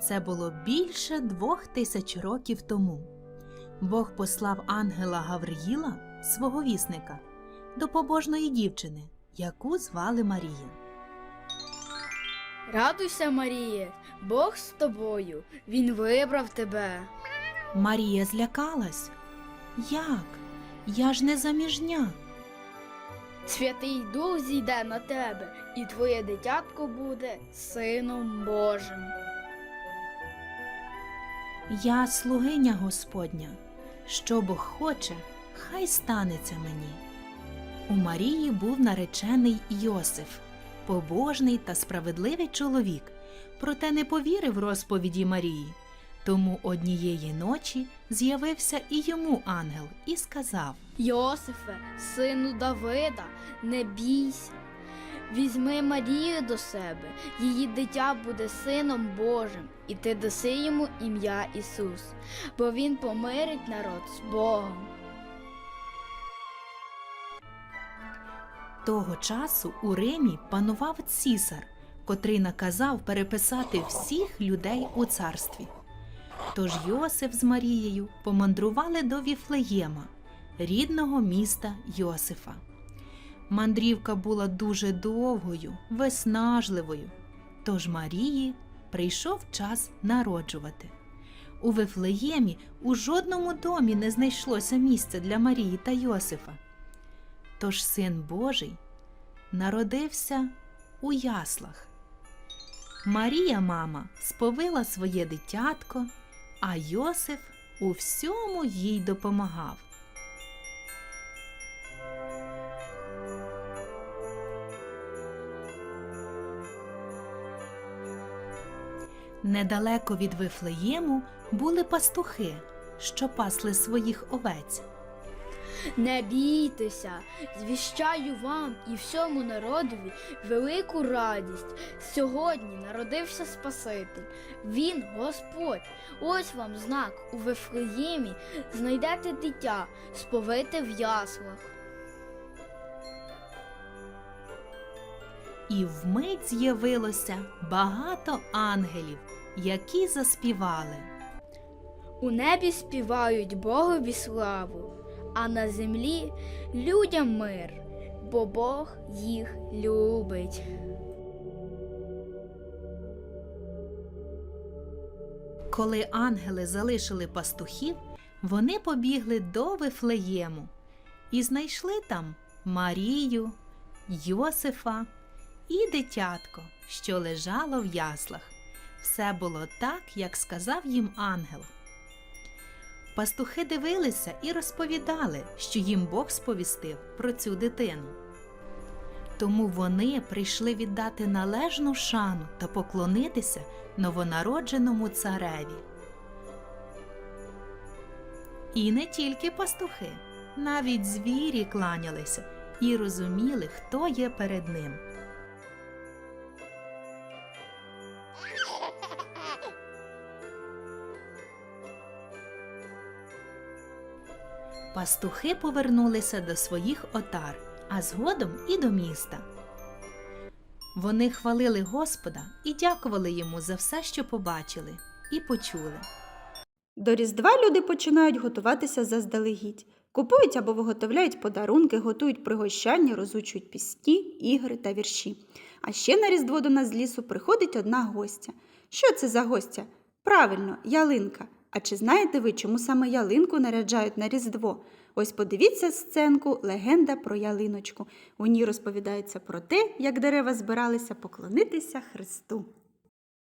Це було більше двох тисяч років тому. Бог послав ангела Гавриїла, свого вісника, до побожної дівчини, яку звали Марія. Радуйся, Маріє, Бог з тобою, Він вибрав тебе. Марія злякалась. Як? Я ж не заміжня. Святий Дух зійде на тебе, і твоє дитятко буде Сином Божим. Я слугиня Господня. Що Бог хоче, хай станеться мені. У Марії був наречений Йосиф, побожний та справедливий чоловік, проте не повірив розповіді Марії. Тому однієї ночі з'явився і йому ангел і сказав: Йосифе, сину Давида, не бійся. Візьми Марію до себе, її дитя буде сином Божим, і ти даси йому ім'я Ісус, бо Він помирить народ з Богом. Того часу у Римі панував цісар, котрий наказав переписати всіх людей у царстві. Тож Йосиф з Марією помандрували до Віфлеєма, рідного міста Йосифа. Мандрівка була дуже довгою, виснажливою, тож Марії прийшов час народжувати. У Вифлеємі у жодному домі не знайшлося місця для Марії та Йосифа. Тож син Божий народився у яслах. Марія, мама, сповила своє дитятко, а Йосиф у всьому їй допомагав. Недалеко від Вифлеєму були пастухи, що пасли своїх овець. Не бійтеся, звіщаю вам і всьому народові велику радість. Сьогодні народився Спаситель. Він Господь. Ось вам знак у Вифлеємі знайдете дитя, сповите в яслах. І вмить з'явилося багато ангелів, які заспівали. У небі співають Богові славу, а на землі людям мир, бо Бог їх любить. Коли ангели залишили пастухів, вони побігли до Вифлеєму і знайшли там Марію, Йосифа і дитятко, що лежало в яслах. Все було так, як сказав їм ангел. Пастухи дивилися і розповідали, що їм Бог сповістив про цю дитину. Тому вони прийшли віддати належну шану та поклонитися новонародженому цареві. І не тільки пастухи, навіть звірі кланялися і розуміли, хто є перед ним. Пастухи повернулися до своїх отар, а згодом і до міста. Вони хвалили Господа і дякували йому за все, що побачили і почули. До Різдва люди починають готуватися заздалегідь. Купують або виготовляють подарунки, готують пригощання, розучують пісні, ігри та вірші. А ще на Різдво до нас з лісу приходить одна гостя. Що це за гостя? Правильно, ялинка. А чи знаєте ви, чому саме ялинку наряджають на Різдво? Ось подивіться сценку Легенда про ялиночку. У ній розповідається про те, як дерева збиралися поклонитися Христу.